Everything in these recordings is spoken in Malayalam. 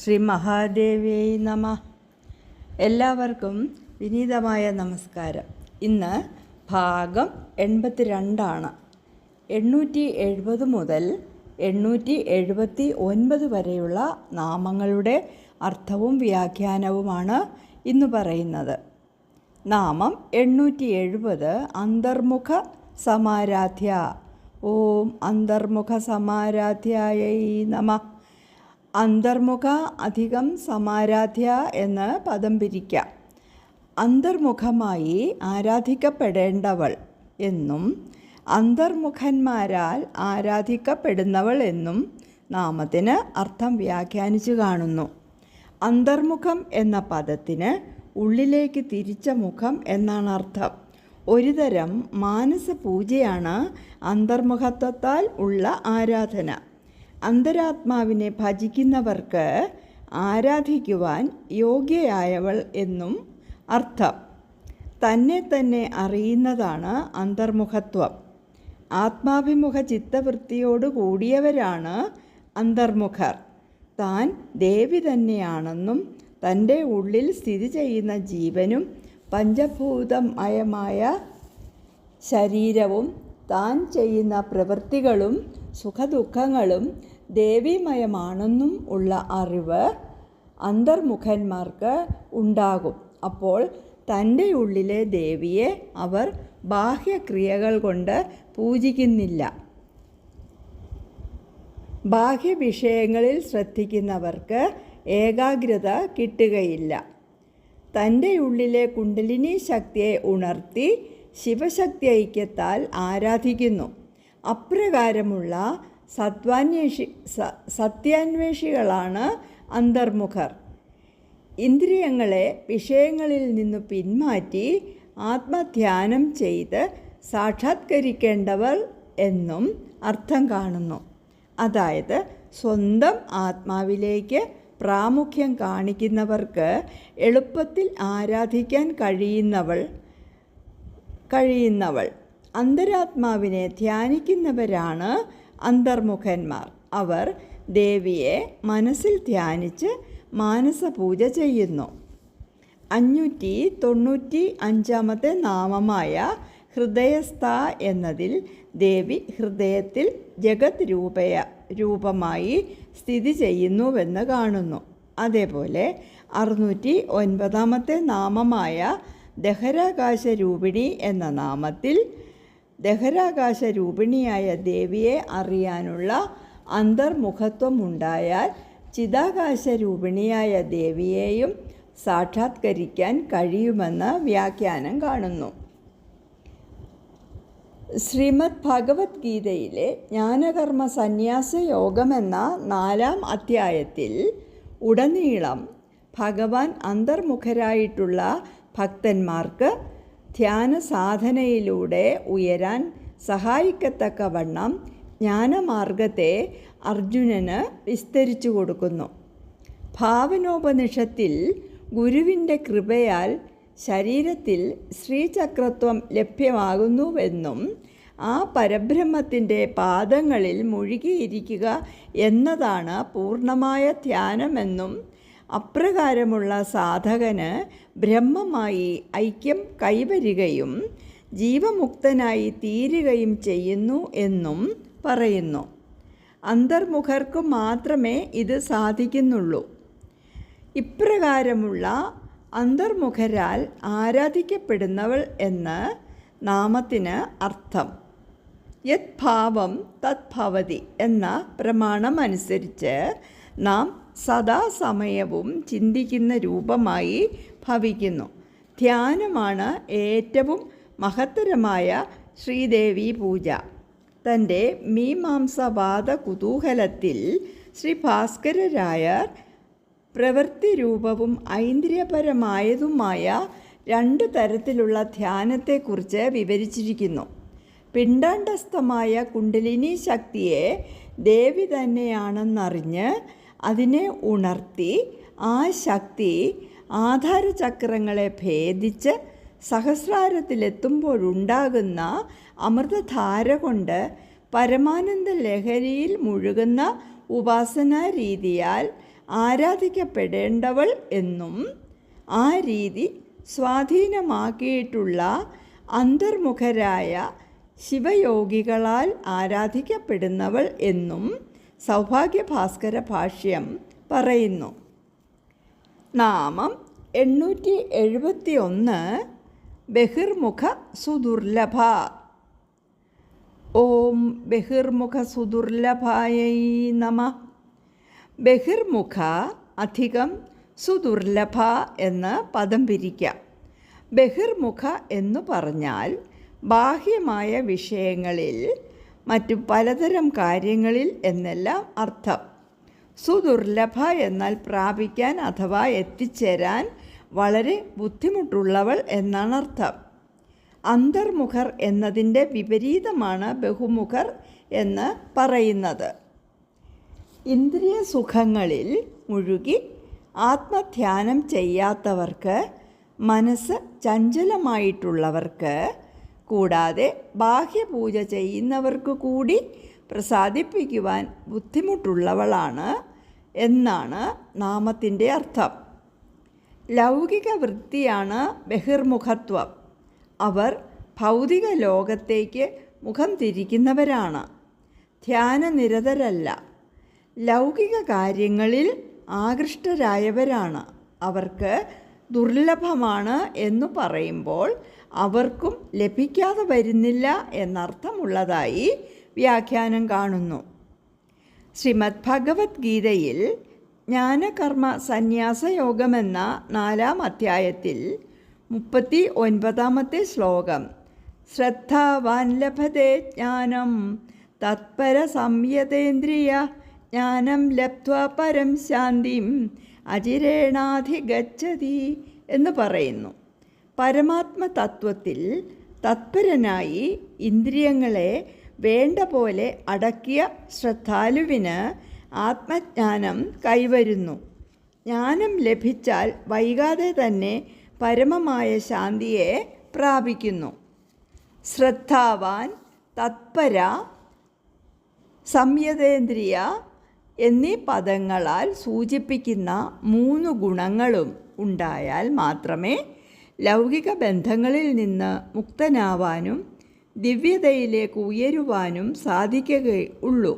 ശ്രീ മഹാദേവേ നമ. എല്ലാവർക്കും വിനീതമായ നമസ്കാരം. ഇന്ന് ഭാഗം എൺപത്തി രണ്ടാണ് എണ്ണൂറ്റി എഴുപത് മുതൽ എണ്ണൂറ്റി എഴുപത്തി ഒൻപത് വരെയുള്ള നാമങ്ങളുടെ അർത്ഥവും വ്യാഖ്യാനവുമാണ് ഇന്ന് പറയുന്നത്. നാമം എണ്ണൂറ്റി എഴുപത് അന്തർമുഖ സമാരാധ്യ. ഓം അന്തർമുഖ സമാരാധ്യായൈ നമ. അന്തർമുഖ അധികം സമാരാധ്യ എന്ന് പദം പിരിക്കാം. അന്തർമുഖമായി ആരാധിക്കപ്പെടേണ്ടവൾ എന്നും അന്തർമുഖന്മാരാൽ ആരാധിക്കപ്പെടുന്നവൾ എന്നും നാമത്തിന് അർത്ഥം വ്യാഖ്യാനിച്ചു കാണുന്നു. അന്തർമുഖം എന്ന പദത്തിന് ഉള്ളിലേക്ക് തിരിച്ച മുഖം എന്നാണ് അർത്ഥം. ഒരുതരം മാനസ പൂജയാണ് അന്തർമുഖത്വത്താൽ ഉള്ള ആരാധന. അന്തരാത്മാവിനെ ഭജിക്കുന്നവർക്ക് ആരാധിക്കുവാൻ യോഗ്യയായവൾ എന്നും അർത്ഥം. തന്നെ തന്നെ അറിയുന്നതാണ് അന്തർമുഖത്വം. ആത്മാഭിമുഖ ചിത്തവൃത്തിയോട് കൂടിയവരാണ് അന്തർമുഖർ. താൻ ദേവി തന്നെയാണെന്നും തന്റെ ഉള്ളിൽ സ്ഥിതി ചെയ്യുന്ന ജീവനും പഞ്ചഭൂതമയമായ ശരീരവും താൻ ചെയ്യുന്ന പ്രവൃത്തികളും സുഖദുഃഖങ്ങളും ദേവീമയമാണെന്നും ഉള്ള അറിവ് അന്തർമുഖന്മാർക്ക് ഉണ്ടാകും. അപ്പോൾ തന്റെ ഉള്ളിലെ ദേവിയെ അവർ ബാഹ്യക്രിയകൾ കൊണ്ട് പൂജിക്കുന്നില്ല. ബാഹ്യവിഷയങ്ങളിൽ ശ്രദ്ധിക്കുന്നവർക്ക് ഏകാഗ്രത കിട്ടുകയില്ല. തന്റെ ഉള്ളിലെ കുണ്ടലിനി ശക്തിയെ ഉണർത്തി ശിവശക്തി ഐക്യത്താൽ ആരാധിക്കുന്നു. അപ്രകാരമുള്ള സത്വാന്വേഷി സത്യാന്വേഷികളാണ് അന്തർമുഖർ. ഇന്ദ്രിയങ്ങളെ വിഷയങ്ങളിൽ നിന്നു പിന്മാറ്റി ആത്മധ്യാനം ചെയ്ത് സാക്ഷാത്കരിക്കേണ്ടവർ എന്നും അർത്ഥം കാണുന്നു. അതായത് സ്വന്തം ആത്മാവിലേക്ക് പ്രാമുഖ്യം കാണിക്കുന്നവർക്ക് എളുപ്പത്തിൽ ആരാധിക്കാൻ കഴിയുന്നവൾ കഴിയുന്നവൾ. അന്തരാത്മാവിനെ ധ്യാനിക്കുന്നവരാണ് അന്തർമുഖന്മാർ. അവർ ദേവിയെ മനസ്സിൽ ധ്യാനിച്ച് മാനസപൂജ ചെയ്യുന്നു. അഞ്ഞൂറ്റി തൊണ്ണൂറ്റി അഞ്ചാമത്തെ നാമമായ ഹൃദയസ്ഥ എന്നതിൽ ദേവി ഹൃദയത്തിൽ ജഗത് രൂപയ രൂപമായി സ്ഥിതി ചെയ്യുന്നുവെന്ന് കാണുന്നു. അതേപോലെ അറുന്നൂറ്റി ഒൻപതാമത്തെ നാമമായ ദഹരാകാശ രൂപിണി എന്ന നാമത്തിൽ ദഹരാകാശ രൂപിണിയായ ദേവിയെ അറിയാനുള്ള അന്തർമുഖത്വം ഉണ്ടായാൽ ചിതാകാശ രൂപിണിയായ ദേവിയെയും സാക്ഷാത്കരിക്കാൻ കഴിയുമെന്ന് വ്യാഖ്യാനം കാണുന്നു. ശ്രീമദ് ഭഗവത്ഗീതയിലെ ജ്ഞാനകർമ്മ സന്യാസ യോഗമെന്ന നാലാം അധ്യായത്തിൽ ഉടനീളം ഭഗവാൻ അന്തർമുഖരായിട്ടുള്ള ഭക്തന്മാർക്ക് ധ്യാന സാധനയിലൂടെ ഉയരാൻ സഹായിക്കത്തക്കവണ്ണം ജ്ഞാനമാർഗത്തെ അർജുനന് വിസ്തരിച്ചു കൊടുക്കുന്നു. ഭാവനോപനിഷത്തിൽ ഗുരുവിന്റെ കൃപയാൽ ശരീരത്തിൽ ശ്രീചക്രത്വം ലഭ്യമാകുന്നുവെന്നും ആ പരബ്രഹ്മത്തിന്റെ പാദങ്ങളിൽ മുഴുകിയിരിക്കുക എന്നതാണ് പൂർണമായ ധ്യാനമെന്നും അപ്രകാരമുള്ള സാധകന് ബ്രഹ്മമായി ഐക്യം കൈവരികയും ജീവമുക്തനായി തീരുകയും ചെയ്യുന്നു എന്നും പറയുന്നു. അന്തർമുഖർക്ക് മാത്രമേ ഇത് സാധിക്കുന്നുള്ളൂ. ഇപ്രകാരമുള്ള അന്തർമുഖരാൽ ആരാധിക്കപ്പെടുന്നവൾ എന്ന് നാമത്തിന് അർത്ഥം. യത് ഭാവം തത് ഭവതി എന്ന പ്രമാണമനുസരിച്ച് നാം സദാസമയവും ചിന്തിക്കുന്ന രൂപമായി ഭവിക്കുന്നു. ധ്യാനമാണ് ഏറ്റവും മഹത്തരമായ ശ്രീദേവി പൂജ. തന്റെ മീമാംസവാദ കുതൂഹലത്തിൽ ശ്രീ ഭാസ്കരരായർ രൂപവും ഐന്ദ്രിയപരമായതുമായ രണ്ട് തരത്തിലുള്ള ധ്യാനത്തെക്കുറിച്ച് വിവരിച്ചിരിക്കുന്നു. പിണ്ടാണ്ടസ്ഥമായ കുണ്ടലിനി ശക്തിയെ ദേവി തന്നെയാണെന്നറിഞ്ഞ് അതിനെ ഉണർത്തി ആ ശക്തി ആധാരചക്രങ്ങളെ ഭേദിച്ച് സഹസ്രാരത്തിലെത്തുമ്പോഴുണ്ടാകുന്ന അമൃതധാര കൊണ്ട് പരമാനന്ദ ലഹരിയിൽ മുഴുകുന്ന ഉപാസനാ രീതിയാൽ ആരാധിക്കപ്പെടേണ്ടവൾ എന്നും ആ രീതി സ്വാധീനമാക്കിയിട്ടുള്ള അന്തർമുഖരായ ശിവയോഗികളാൽ ആരാധിക്കപ്പെടുന്നവൾ എന്നും സൗഭാഗ്യഭാസ്കര ഭാഷ്യം പറയുന്നു. നാമം എണ്ണൂറ്റി എഴുപത്തി ഒന്ന് ബഹിർമുഖ സുദുർലഭ. ഓം ബഹിർമുഖ സുദുർലഭായൈ നമ. ബഹിർമുഖ അധികം സുദുർലഭ എന്ന് പദം പിരിക്കാം. ബഹിർമുഖ എന്നു പറഞ്ഞാൽ ബാഹ്യമായ വിഷയങ്ങളിൽ മറ്റു പലതരം കാര്യങ്ങളിൽ എന്നെല്ലാം അർത്ഥം. സുദുർലഭ എന്നാൽ പ്രാപിക്കാൻ അഥവാ എത്തിച്ചേരാൻ വളരെ ബുദ്ധിമുട്ടുള്ളവൾ എന്നാണ് അർത്ഥം. അന്തർമുഖർ എന്നതിന്റെ വിപരീതമാണ് ബഹുമുഖർ എന്ന് പറയുന്നത്. ഇന്ദ്രിയ സുഖങ്ങളിൽ മുഴുകി ആത്മധ്യാനം ചെയ്യാത്തവർക്ക് മനസ്സ് ചഞ്ചലമായിട്ടുള്ളവർക്ക് കൂടാതെ ബാഹ്യപൂജ ചെയ്യുന്നവർക്ക് കൂടി പ്രസാദിപ്പിക്കുവാൻ ബുദ്ധിമുട്ടുള്ളവളാണ് എന്നാണ് നാമത്തിന്റെ അർത്ഥം. ലൗകിക വൃത്തിയാണ് ബഹിർമുഖത്വം. അവർ ഭൗതിക ലോകത്തേക്ക് മുഖം തിരിക്കുന്നവരാണ്. ധ്യാനനിരതരല്ല. ലൗകിക കാര്യങ്ങളിൽ ആകൃഷ്ടരായവരാണ്. അവർക്ക് ദുർലഭമാണ് എന്ന് പറയുമ്പോൾ അവർക്കും ലഭിക്കാതെ വരുന്നില്ല എന്നർത്ഥമുള്ളതായി വ്യാഖ്യാനം കാണുന്നു. ശ്രീമദ് ഭഗവത്ഗീതയിൽ ജ്ഞാനകർമ്മ സന്യാസയോഗമെന്ന നാലാം അധ്യായത്തിൽ മുപ്പത്തി ഒൻപതാമത്തെ ശ്ലോകം ശ്രദ്ധാവാൻ ലഭതേ ജ്ഞാനം തത്പര സംയതേന്ദ്രിയ ജ്ഞാനം ലബ്ധ്വ പരം ശാന്തിം അചിരേണാധിഗച്ഛതി എന്ന് പറയുന്നു. പരമാത്മ തത്വത്തിൽ തത്പരനായി ഇന്ദ്രിയങ്ങളെ വേണ്ട പോലെ അടക്കിയ ശ്രദ്ധാലുവിന് ആത്മജ്ഞാനം കൈവരുന്നു. ജ്ഞാനം ലഭിച്ചാൽ വൈകാതെ തന്നെ പരമമായ ശാന്തിയെ പ്രാപിക്കുന്നു. ശ്രദ്ധാവാൻ തത്പര സംയതേന്ദ്രിയ എന്നീ പദങ്ങളാൽ സൂചിപ്പിക്കുന്ന മൂന്ന് ഗുണങ്ങളും ഉണ്ടായാൽ മാത്രമേ ലൗകിക ബന്ധങ്ങളിൽ നിന്ന് മുക്തനാവാനും ദിവ്യതയിലേക്ക് ഉയരുവാനും സാധിക്കുകയുള്ളൂ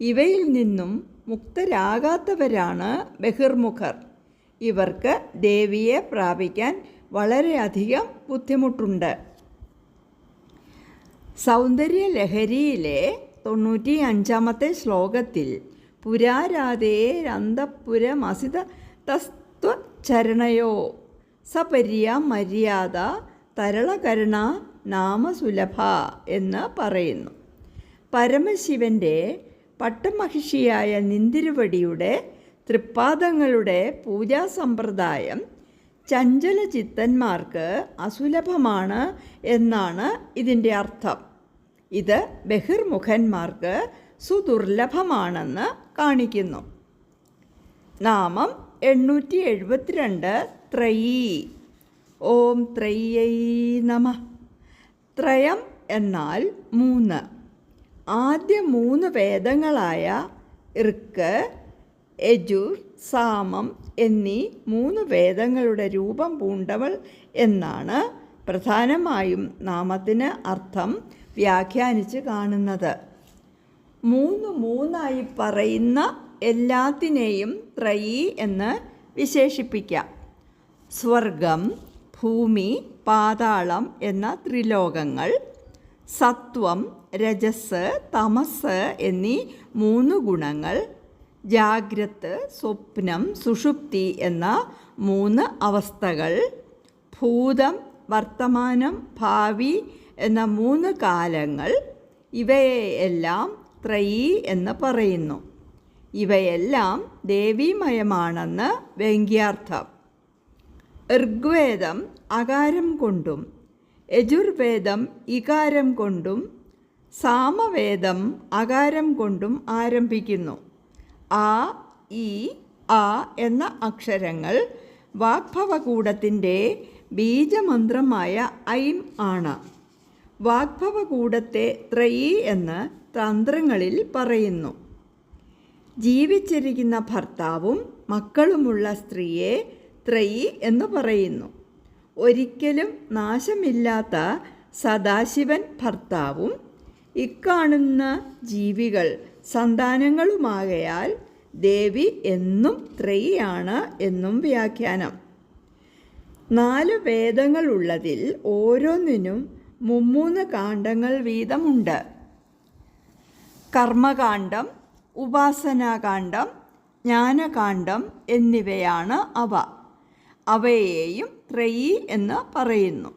ഇവയിൽ നിന്നും മുക്തരാകാത്തവരാണ് ബഹിർമുഖർ. ഇവർക്ക് ദേവിയെ പ്രാപിക്കാൻ വളരെയധികം ബുദ്ധിമുട്ടുണ്ട്. സൗന്ദര്യലഹരിയിലെ തൊണ്ണൂറ്റി അഞ്ചാമത്തെ ശ്ലോകത്തിൽ പുരാരാധേരന്തപുരമസിത തസ്ത്വചരണയോ സപര്യ മര്യാദ തരളകരുണ നാമസുലഭ എന്ന് പറയുന്നു. പരമശിവന്റെ പട്ടമഹിഷിയായ നിന്തിരുവടിയുടെ തൃപ്പാദങ്ങളുടെ പൂജാ സമ്പ്രദായം ചഞ്ചല ചിത്തന്മാർക്ക് അസുലഭമാണ് എന്നാണ് ഇതിന്റെ അർത്ഥം. ഇത് ബഹിർമുഖന്മാർക്ക് സുദുർലഭമാണെന്ന് കാണിക്കുന്നു. നാമം എണ്ണൂറ്റി എഴുപത്തിരണ്ട് ത്രയീ. ഓം ത്രയ്യൈ നമ. ത്രയം എന്നാൽ മൂന്ന്. ആദ്യ മൂന്ന് വേദങ്ങളായ ഋക്ക് യജുർ സാമം എന്നീ മൂന്ന് വേദങ്ങളുടെ രൂപം പൂണ്ടവൾ എന്നാണ് പ്രധാനമായും നാമത്തിന് അർത്ഥം വ്യാഖ്യാനിച്ച് കാണുന്നത്. മൂന്ന് മൂന്നായി പറയുന്ന എല്ലാത്തിനെയും ത്രയീ എന്ന് വിശേഷിപ്പിക്കാം. സ്വർഗം ഭൂമി പാതാളം എന്ന ത്രിലോകങ്ങൾ സത്വം രജസ് തമസ് എന്നീ മൂന്ന് ഗുണങ്ങൾ ജാഗ്രത് സ്വപ്നം സുഷുപ്തി എന്ന മൂന്ന് അവസ്ഥകൾ ഭൂതം വർത്തമാനം ഭാവി എന്ന മൂന്ന് കാലങ്ങൾ ഇവയെല്ലാം ത്രയീ എന്ന് പറയുന്നു. ഇവയെല്ലാം ദേവീമയമാണെന്ന് വ്യംഗ്യാർത്ഥം. ഋഗ്വേദം അകാരം കൊണ്ടും യജുർവേദം ഇകാരം കൊണ്ടും സാമവേദം അകാരം കൊണ്ടും ആരംഭിക്കുന്നു. ആ ഇ ആ എന്ന അക്ഷരങ്ങൾ വാഗ്ഭവകൂടത്തിന്റെ ബീജമന്ത്രമായ ഐം ആണ്. വാഗ്ഭവകൂടത്തെ ത്രയീ എന്ന് തന്ത്രങ്ങളിൽ പറയുന്നു. ജീവിച്ചിരിക്കുന്ന ഭർത്താവും മക്കളുമുള്ള സ്ത്രീയെ ത്രയി എന്ന് പറയുന്നു. ഒരിക്കലും നാശമില്ലാത്ത സദാശിവൻ ഭർത്താവും ഇക്കാണുന്ന ജീവികൾ സന്താനങ്ങളുമാകയാൽ ദേവി എന്നും ത്രയിയാണ് എന്നും വ്യാഖ്യാനം. നാല് വേദങ്ങളുള്ളതിൽ ഓരോന്നിനും മുമ്മൂന്ന് കാണ്ഡങ്ങൾ വീതമുണ്ട്. കർമ്മകാന്ഡം ഉപാസനാകാന്ഡം ജ്ഞാനകാന്ഡം എന്നിവയാണ് അവ. അവയെയും ത്രയി എന്ന് പറയുന്നു.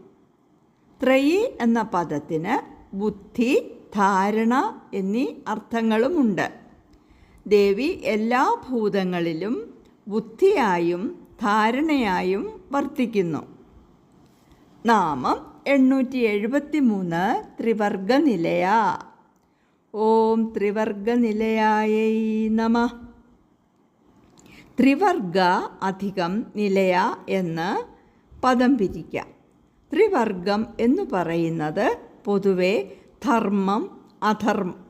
ത്രയി എന്ന പദത്തിന് ബുദ്ധി ധാരണ എന്നീ അർത്ഥങ്ങളുമുണ്ട്. ദേവി എല്ലാ ഭൂതങ്ങളിലും ബുദ്ധിയായും ധാരണയായും വർത്തിക്കുന്നു. നാമം എണ്ണൂറ്റി എഴുപത്തി മൂന്ന് ത്രിവർഗനിലയ. ഓം ത്രിവർഗനിലയായൈ നമ. ത്രിവർഗ അധികം നിലയ എന്ന് പദം പിരിക്കാം. ത്രിവർഗം എന്ന് പറയുന്നത് പൊതുവെ ധർമ്മം അധർമ്മം.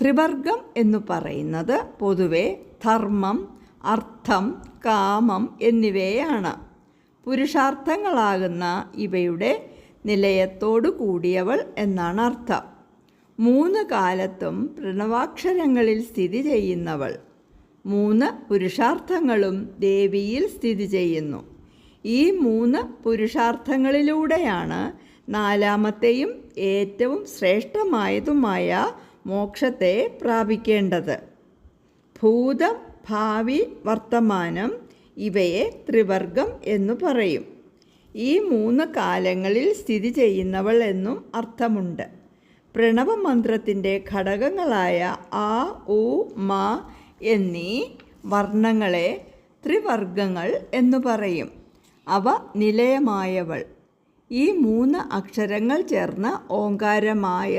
ത്രിവർഗം എന്ന് പറയുന്നത് പൊതുവെ ധർമ്മം അർത്ഥം കാമം എന്നിവയാണ്. പുരുഷാർത്ഥങ്ങളാകുന്ന ഇവയുടെ നിലയത്തോടു കൂടിയവൾ എന്നാണ് അർത്ഥം. മൂന്ന് കാലത്തും പ്രണവാക്ഷരങ്ങളിൽ സ്ഥിതി ചെയ്യുന്നവൾ. മൂന്ന് പുരുഷാർത്ഥങ്ങളും ദേവിയിൽ സ്ഥിതി ചെയ്യുന്നു. ഈ മൂന്ന് പുരുഷാർത്ഥങ്ങളിലൂടെയാണ് നാലാമത്തെയും ഏറ്റവും ശ്രേഷ്ഠമായതുമായ മോക്ഷത്തെ പ്രാപിക്കേണ്ടത്. ഭൂതം ഭാവി വർത്തമാനം ഇവയെ ത്രിവർഗം എന്നു പറയും. ഈ മൂന്ന് കാലങ്ങളിൽ സ്ഥിതി ചെയ്യുന്നവൾ എന്നും അർത്ഥമുണ്ട്. പ്രണവമന്ത്രത്തിന്റെ ഘടകങ്ങളായ ആ ഉ മ എന്നീ വർണങ്ങളെ ത്രിവർഗങ്ങൾ എന്നു പറയും. അവ നിലയമായവൾ. ഈ മൂന്ന് അക്ഷരങ്ങൾ ചേർന്ന ഓങ്കാരമായ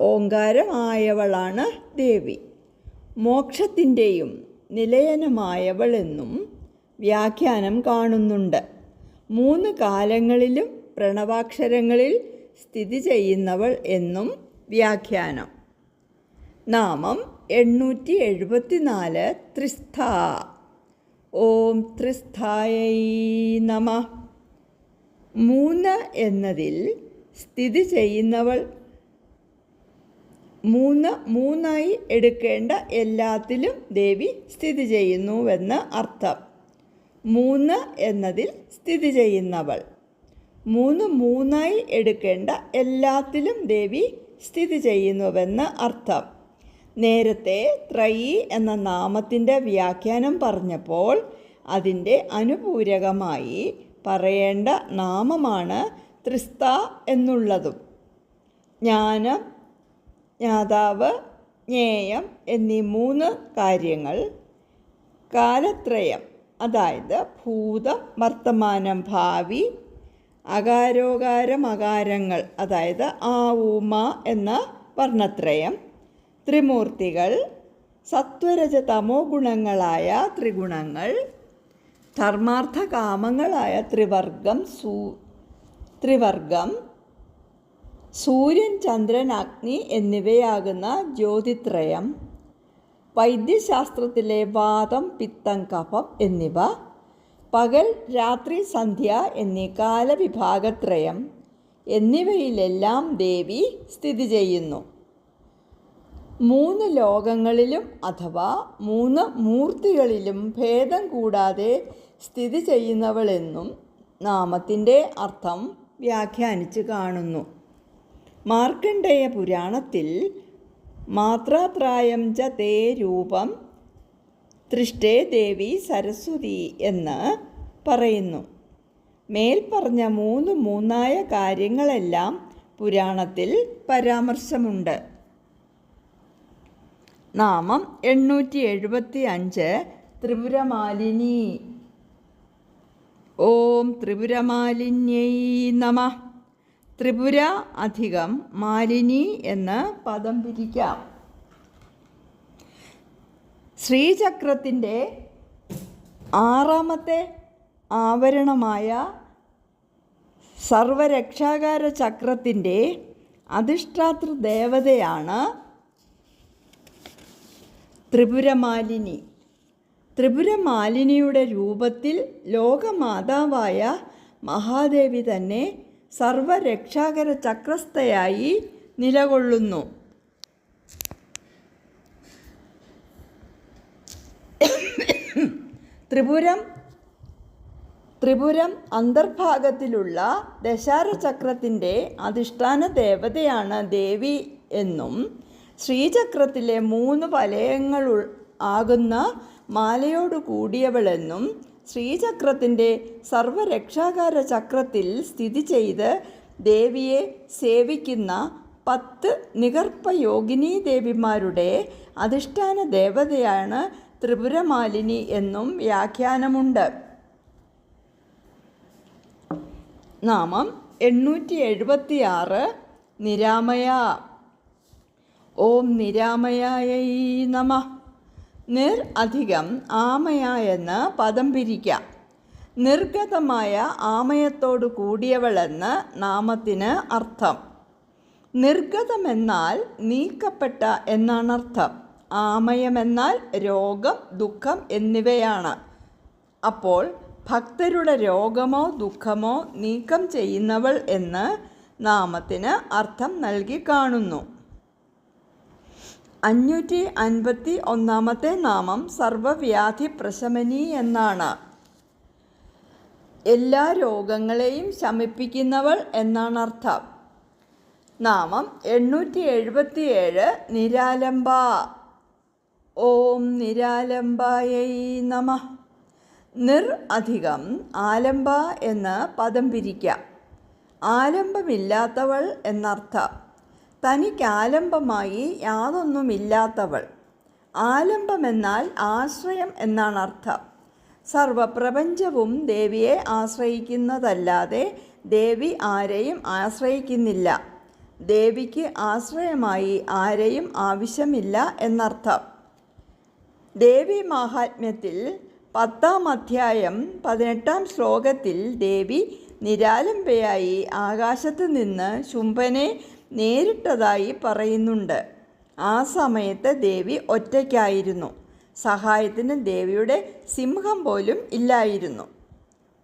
ഓങ്കാരമായവളാണ് ദേവി. മോക്ഷത്തിന്റെയും നിലയനമായവളെന്നും വ്യാഖ്യാനം കാണുന്നുണ്ട്. മൂന്ന് കാലങ്ങളിലും പ്രണവാക്ഷരങ്ങളിൽ സ്ഥിതി ചെയ്യുന്നവൾ എന്നും വ്യാഖ്യാനം. നാമം എണ്ണൂറ്റി എഴുപത്തിനാല് ത്രിസ്ഥ. ഓം ത്രിസ്ഥായൈ നമ. മൂന്ന് എന്നതിൽ സ്ഥിതി ചെയ്യുന്നവൾ മൂന്ന് മൂന്നായി എടുക്കേണ്ട എല്ലാത്തിലും ദേവി സ്ഥിതി ചെയ്യുന്നുവെന്ന് അർത്ഥം. മൂന്ന് എന്നതിൽ സ്ഥിതി ചെയ്യുന്നവൾ. മൂന്ന് മൂന്നായി എടുക്കേണ്ട എല്ലാത്തിലും ദേവി സ്ഥിതി ചെയ്യുന്നുവെന്ന് അർത്ഥം. നേരത്തെ ത്രയി എന്ന നാമത്തിന്റെ വ്യാഖ്യാനം പറഞ്ഞപ്പോൾ അതിന്റെ അനുപൂരകമായി പറയേണ്ട നാമമാണ് ത്രിസ്ത എന്നുള്ളതും. ജ്ഞാനം ജ്ഞാതാവ് ജ്ഞേയം എന്നീ മൂന്ന് കാര്യങ്ങൾ. കാലത്രയം അതായത് ഭൂതം വർത്തമാനം ഭാവി. അകാരോകാരം അകാരങ്ങൾ അതായത് ആ ഊമ എന്ന വർണത്രയം. ത്രിമൂർത്തികൾ സത്വരജ തമോ ഗുണങ്ങളായ ത്രിഗുണങ്ങൾ. ധർമാർത്ഥ കാമങ്ങളായ ത്രിവർഗം സൂ ത്രിവർഗം. സൂര്യൻ ചന്ദ്രൻ അഗ്നി എന്നിവയാകുന്ന ജ്യോതിത്രയം വൈദ്യശാസ്ത്രത്തിലെ വാദം പിത്തം കഫം എന്നിവ പകൽ രാത്രി സന്ധ്യ എന്നീ കാലവിഭാഗത്രയം എന്നിവയിലെല്ലാം ദേവി സ്ഥിതി ചെയ്യുന്നു. മൂന്ന് ലോകങ്ങളിലും അഥവാ മൂന്ന് മൂർത്തികളിലും ഭേദം കൂടാതെ സ്ഥിതി ചെയ്യുന്നവളെന്നും നാമത്തിന്റെ അർത്ഥം വ്യാഖ്യാനിച്ച് കാണുന്നു. മാർക്കണ്ഡേയ പുരാണത്തിൽ മാത്രാത്രായം ച തേ രൂപം തൃഷ്ടേ ദേവി സരസ്വതി എന്ന് പറയുന്നു. മേൽപ്പറഞ്ഞ മൂന്ന് മൂന്നായ കാര്യങ്ങളെല്ലാം പുരാണത്തിൽ പരാമർശമുണ്ട്. നാമം എണ്ണൂറ്റി എഴുപത്തി അഞ്ച് ത്രിപുരമാലിനി. ഓം ത്രിപുരമാലിന്യൈ നമ. ത്രിപുര അധികം മാലിനി എന്ന് പദം പിരിക്കാം. ശ്രീചക്രത്തിന്റെ ആറാമത്തെ ആവരണമായ സർവരക്ഷാകാര ചക്രത്തിന്റെ അധിഷ്ഠാതൃ ദേവതയാണ് ത്രിപുരമാലിനി ത്രിപുരമാലിനിയുടെ രൂപത്തിൽ ലോകമാതാവായ മഹാദേവി തന്നെ സർവരക്ഷാകര ചക്രസ്ഥയായി നിലകൊള്ളുന്നു. ത്രിപുരം ത്രിപുരം അന്തർഭാഗത്തിലുള്ള ദശാരചക്രത്തിന്റെ അധിഷ്ഠാന ദേവതയാണ് ദേവി എന്നും ശ്രീചക്രത്തിലെ മൂന്ന് വലയങ്ങൾ ആകുന്ന മാലയോട് കൂടിയവളെന്നും ശ്രീചക്രത്തിന്റെ സർവരക്ഷാകാര ചക്രത്തിൽ സ്ഥിതി ചെയ്ത് ദേവിയെ സേവിക്കുന്ന പത്ത് നികർപ്പയോഗിനി ദേവിമാരുടെ അധിഷ്ഠാന ദേവതയാണ് ത്രിപുരമാലിനി എന്നും വ്യാഖ്യാനമുണ്ട്. നാമം എണ്ണൂറ്റി എഴുപത്തിയാറ് നിരാമയ. ഓം നിരാമയായ നമ. നിർ അധികം ആമയ എന്ന് പദം പിരിക്കാം. നിർഗതമായ ആമയത്തോടു കൂടിയവളെന്ന് നാമത്തിന് അർത്ഥം. നിർഗതമെന്നാൽ നീക്കപ്പെട്ട എന്നാണ് അർത്ഥം. ആമയമെന്നാൽ രോഗം ദുഃഖം എന്നിവയാണ്. അപ്പോൾ ഭക്തരുടെ രോഗമോ ദുഃഖമോ നീക്കം ചെയ്യുന്നവൾ എന്ന് നാമത്തിന് അർത്ഥം നൽകി കാണുന്നു. അഞ്ഞൂറ്റി അൻപത്തി ഒന്നാമത്തെ നാമം സർവവ്യാധി പ്രശമനി എന്നാണ്. എല്ലാ രോഗങ്ങളെയും ശമിപ്പിക്കുന്നവൾ എന്നാണ് അർത്ഥം നാമം എണ്ണൂറ്റി എഴുപത്തി ഏഴ് നിരാലംബ. ഓം നിരാലംബായൈ നമ. നിർ അധികം ആലംബ എന്ന് പദം പിരിക്കാം. ആലംബമില്ലാത്തവൾ എന്നർത്ഥം. തനിക്ക് ആലംബമായി യാതൊന്നുമില്ലാത്തവൾ. ആലംബമെന്നാൽ ആശ്രയം എന്നാണ് അർത്ഥം. സർവപ്രപഞ്ചവും ദേവിയെ ആശ്രയിക്കുന്നതല്ലാതെ ദേവി ആരെയും ആശ്രയിക്കുന്നില്ല. ദേവിക്ക് ആശ്രയമായി ആരെയും ആവശ്യമില്ല എന്നർത്ഥം. ദേവി മാഹാത്മ്യത്തിൽ പത്താം അധ്യായം പതിനെട്ടാം ശ്ലോകത്തിൽ ദേവി നിരാലംബയായി ആകാശത്ത് നിന്ന് ശുംഭനെ നേരിട്ടതായി പറയുന്നുണ്ട്. ആ സമയത്ത് ദേവി ഒറ്റയ്ക്കായിരുന്നു. സഹായത്തിന് ദേവിയുടെ സിംഹം പോലും ഇല്ലായിരുന്നു.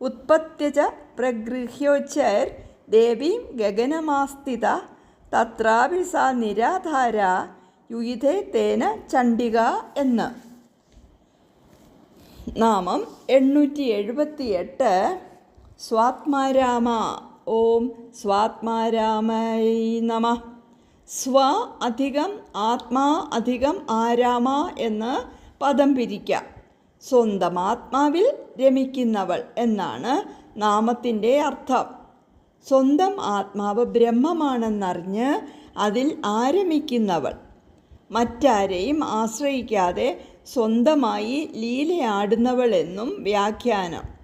ഉത്പത്യജ പ്രഗൃഹ്യോച്ചയർ ദേവീം ഗഗനമാസ്ഥിത തത്രാപി സ നിരാധാര യുയിതേ തേന ചണ്ഡിക എന്ന്. നാമം എണ്ണൂറ്റി എഴുപത്തി എട്ട് സ്വാത്മാരാമ. ഓം സ്വാത്മാരാമൈ നമ. സ്വ അധികം ആത്മാ അധികം ആരാമ എന്ന് പദം പിരിക്കാം. സ്വന്തം ആത്മാവിൽ രമിക്കുന്നവൾ എന്നാണ് നാമത്തിന്റെ അർത്ഥം. സ്വന്തം ആത്മാവ് ബ്രഹ്മമാണെന്നറിഞ്ഞ് അതിൽ ആരമിക്കുന്നവൾ. മറ്റാരെയും ആശ്രയിക്കാതെ സ്വന്തമായി ലീലയാടുന്നവളെന്നും വ്യാഖ്യാനം.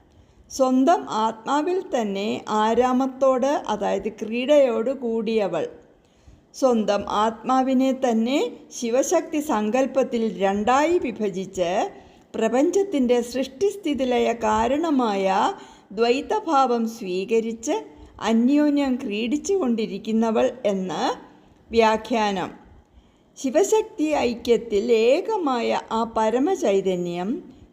സ്വന്തം ആത്മാവിൽ തന്നെ ആരാമത്തോട് അതായത് ക്രീഡയോട് കൂടിയവൾ. സ്വന്തം ആത്മാവിനെ തന്നെ ശിവശക്തി സങ്കല്പത്തിൽ രണ്ടായി വിഭജിച്ച് പ്രപഞ്ചത്തിന്റെ സൃഷ്ടിസ്ഥിതിലയ കാരണമായ ദ്വൈതഭാവം സ്വീകരിച്ച് അന്യോന്യം ക്രീഡിച്ചു കൊണ്ടിരിക്കുന്നവൾ എന്ന് വ്യാഖ്യാനം. ശിവശക്തി ഐക്യത്തിൽ ഏകമായ ആ പരമചൈതന്യം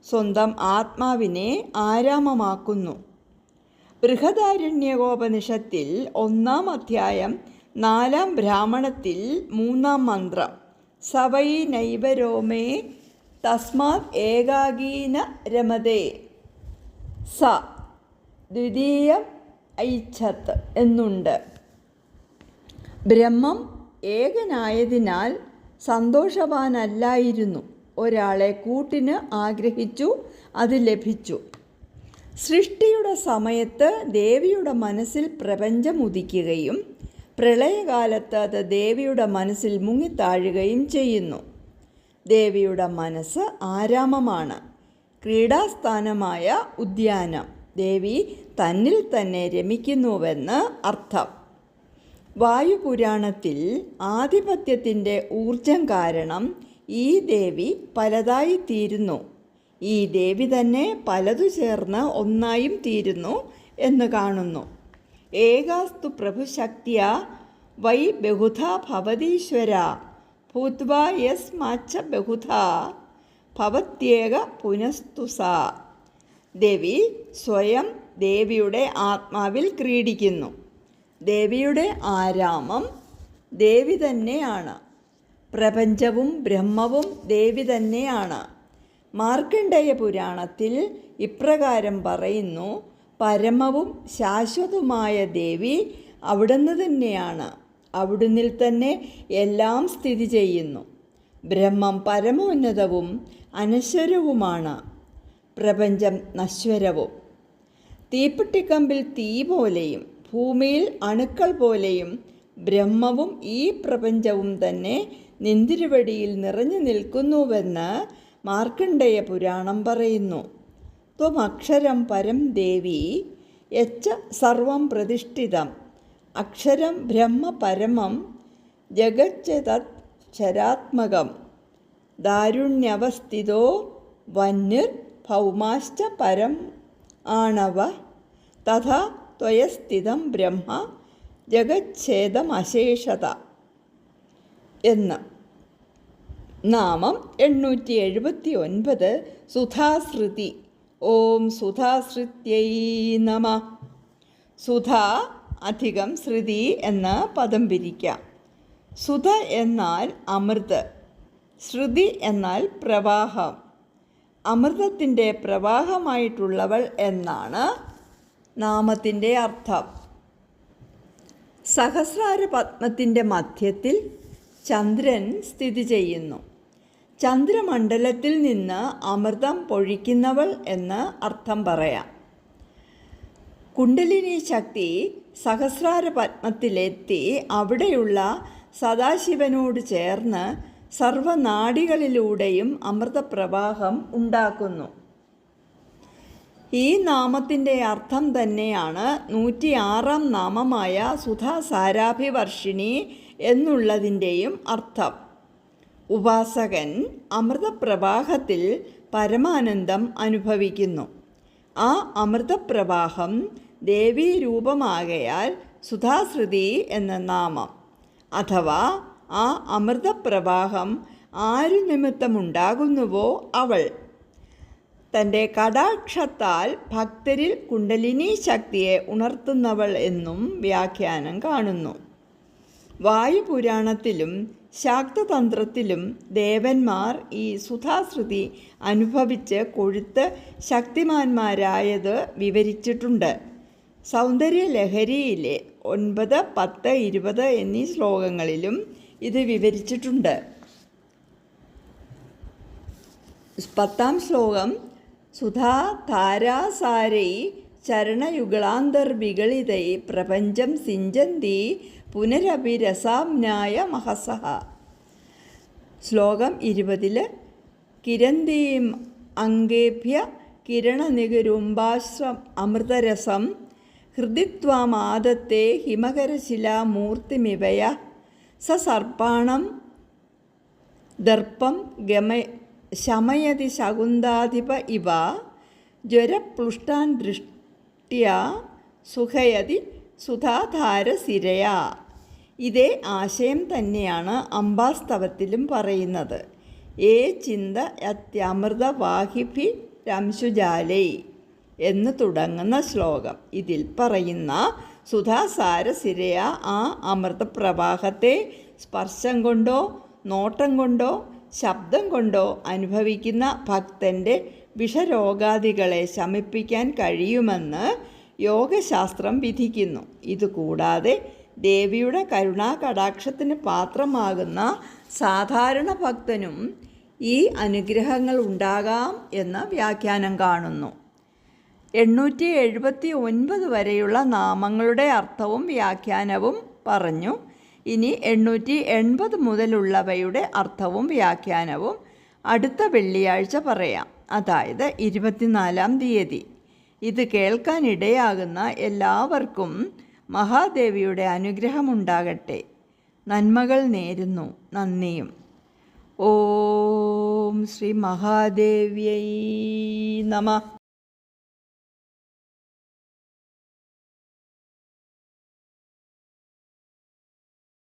സ്വന്തം ആത്മാവിനെ ആരാമമാക്കുന്നു. ബൃഹദാരണ്യകോപനിഷത്തിൽ ഒന്നാം അധ്യായം നാലാം ബ്രാഹ്മണത്തിൽ മൂന്നാം മന്ത്രം. സവൈ നൈവരോമേ തസ്മാത് ഏകാഗീന രമതേ. സ. ദ്വിതീയം ഐച്ഛത്ത് എന്നുണ്ട്. ബ്രഹ്മം ഏകനായതിനാൽ സന്തോഷവാനല്ലായിരുന്നു. ഒരാളെ കൂട്ടിന് ആഗ്രഹിച്ചു അത് ലഭിച്ചു. സൃഷ്ടിയുടെ സമയത്ത് ദേവിയുടെ മനസ്സിൽ പ്രപഞ്ചം ഉദിക്കുകയും പ്രളയകാലത്ത് അത് ദേവിയുടെ മനസ്സിൽ മുങ്ങിത്താഴുകയും ചെയ്യുന്നു. ദേവിയുടെ മനസ്സ് ആരാമമാണ്? ക്രീഡാസ്ഥാനമായ ഉദ്യാനം. ദേവി തന്നിൽ തന്നെ രമിക്കുന്നുവെന്ന് അർത്ഥം. വായുപുരാണത്തിൽ ആധിപത്യത്തിന്റെ ഊർജം കാരണം ഈ ദേവി പലതായി തീരുന്നു. ഈ ദേവി തന്നെ പലതു ചേർന്ന് ഒന്നായും തീരുന്നു എന്ന് കാണുന്നു. ഏകാസ്തു പ്രഭുശക്തിയ വൈ ബഹുധ ഭവതീശ്വര ഭൂത്വാ യസ് മാച്ച ബഹുധ ഭവത്യേക പുനസ്തു ദേവി സ്വയം ദേവിയുടെ ആത്മാവിൽ ക്രീഡിക്കുന്നു. ദേവിയുടെ ആരാമം ദേവി തന്നെയാണ്. പ്രപഞ്ചവും ബ്രഹ്മവും ദേവി തന്നെയാണ്. മാർക്കണ്ഡേയ പുരാണത്തിൽ ഇപ്രകാരം പറയുന്നു പരമവും ശാശ്വതവുമായ ദേവി അവിടുന്ന് തന്നെയാണ്. അവിടുന്നിൽ തന്നെ എല്ലാം സ്ഥിതി ചെയ്യുന്നു. ബ്രഹ്മം പരമോന്നതവും അനശ്വരവുമാണ്. പ്രപഞ്ചം നശ്വരവും. തീപ്പെട്ടിക്കമ്പിൽ തീ പോലെയും ഭൂമിയിൽ അണുക്കൾ പോലെയും ബ്രഹ്മവും ഈ പ്രപഞ്ചവും തന്നെ നിന്തിരുവടിയിൽ നിറഞ്ഞു നിൽക്കുന്നുവെന്ന് മാർക്കണ്ഡേയ പുരാണം പറയുന്നു. ത്വമക്ഷരം പരം ദേവി യച്ച സർവം പ്രതിഷ്ഠിതം. അക്ഷരം ബ്രഹ്മ പരമം ജഗച്ചതത് ക്ഷരാത്മകം ദാരുണ്യവസ്ഥിതോ വന്യർ ഭൗമാശ്ച പരം ആണവ. തഥാ ത്വയസ്ഥിതം ബ്രഹ്മ ജഗച്ഛേദമശേഷത. എന്ന് നാമം എണ്ണൂറ്റി എഴുപത്തി ഒൻപത് സുധാശ്രുതി. ഓം സുധാശ്രുത്യൈ നമ. സുധ അധികം ശ്രുതി എന്ന പദം പിരിക്കാം. സുധ എന്നാൽ അമൃത്. ശ്രുതി എന്നാൽ പ്രവാഹം. അമൃതത്തിന്റെ പ്രവാഹമായിട്ടുള്ളവൾ എന്നാണ് നാമത്തിന്റെ അർത്ഥം. സഹസ്രാര പത്മത്തിന്റെ മധ്യത്തിൽ ചന്ദ്രൻ സ്ഥിതി ചെയ്യുന്നു. ചന്ദ്രമണ്ഡലത്തിൽ നിന്ന് അമൃതം പൊഴിക്കുന്നവൾ എന്ന് അർത്ഥം പറയാം. കുണ്ടലിനി ശക്തി സഹസ്രാര പത്മത്തിലെത്തി അവിടെയുള്ള സദാശിവനോട് ചേർന്ന് സർവനാടികളിലൂടെയും അമൃതപ്രവാഹം ഉണ്ടാക്കുന്നു. ഈ നാമത്തിന്റെ അർത്ഥം തന്നെയാണ് നൂറ്റിയാറാം നാമമായ സുധാ സാരാഭിവർഷിണി എന്നുള്ളതിന്റെയും അർത്ഥം. ഉപാസകൻ അമൃതപ്രവാഹത്തിൽ പരമാനന്ദം അനുഭവിക്കുന്നു. ആ അമൃതപ്രവാഹം ദേവീരൂപമാകയാൽ സുധാശ്രുതി എന്ന നാമം. അഥവാ ആ അമൃതപ്രവാഹം ആരു നിമിത്തമുണ്ടാകുന്നുവോ അവൾ. തന്റെ കടാക്ഷത്താൽ ഭക്തരിൽ കുണ്ടലിനി ശക്തിയെ ഉണർത്തുന്നവൾ എന്നും വ്യാഖ്യാനം കാണുന്നു. വായുപുരാണത്തിലും ശാക്തതന്ത്രത്തിലും ദേവന്മാർ ഈ സുധാശ്രുതി അനുഭവിച്ച് കൊഴുത്ത് ശക്തിമാന്മാരായത് വിവരിച്ചിട്ടുണ്ട്. സൗന്ദര്യലഹരിയിലെ ഒൻപത് പത്ത് ഇരുപത് എന്നീ ശ്ലോകങ്ങളിലും ഇത് വിവരിച്ചിട്ടുണ്ട്. പത്താം ശ്ലോകം സുധാ താരാസാരൈ ചരണയുഗളാന്തർവികളിതൈ പ്രപഞ്ചം സിഞ്ചന്തി പുനരഭിരസാംനായ മഹസഹ. ശ്ലോകം ഇരുപതിൽ കിരന്തീം അംഗേഭ്യ കിരണനികുരുംബാശ്രം അമൃതരസം ഹൃദിത്വാമാദത്തെ ഹിമകരശിലാമൂർത്തിമിവയ സസർപ്പാണം ദർപ്പം ഗമ ശമയതി ശകുന്താധിപ ഇവ ജ്വരപ്ലുഷ്ടാൻ ദൃഷ്ട്യ സുഖയതി സുധാധാരസിരയ. ഇതേ ആശയം തന്നെയാണ് അംബാസ്തവത്തിലും പറയുന്നത്. ഏ ചിന്ത അത്യമൃത വാഹിഫി രംശുജാലൈ എന്ന് തുടങ്ങുന്ന ശ്ലോകം. ഇതിൽ പറയുന്ന സുധാസാരസിരയ ആ അമൃതപ്രവാഹത്തെ സ്പർശം കൊണ്ടോ നോട്ടം കൊണ്ടോ ശബ്ദം കൊണ്ടോ അനുഭവിക്കുന്ന ഭക്തന്റെ വിഷരോഗാദികളെ ശമിപ്പിക്കാൻ കഴിയുമെന്ന് യോഗശാസ്ത്രം വിധിക്കുന്നു. ഇതുകൂടാതെ ദേവിയുടെ കരുണാകടാക്ഷത്തിന് പാത്രമാകുന്ന സാധാരണ ഭക്തനും ഈ അനുഗ്രഹങ്ങൾ ഉണ്ടാകാം എന്ന വ്യാഖ്യാനം കാണുന്നു. എണ്ണൂറ്റി എഴുപത്തി ഒൻപത് വരെയുള്ള നാമങ്ങളുടെ അർത്ഥവും വ്യാഖ്യാനവും പറഞ്ഞു. ഇനി എണ്ണൂറ്റി എൺപത് മുതലുള്ളവയുടെ അർത്ഥവും വ്യാഖ്യാനവും അടുത്ത വെള്ളിയാഴ്ച പറയാം. അതായത് ഇരുപത്തിനാലാം തീയതി. ഇത് കേൾക്കാനിടയാകുന്ന എല്ലാവർക്കും മഹാദേവിയുടെ അനുഗ്രഹമുണ്ടാകട്ടെ. നന്മകൾ നേരുന്നു. നന്ദിയും. ഓം ശ്രീ മഹാദേവ്യൈ നമ.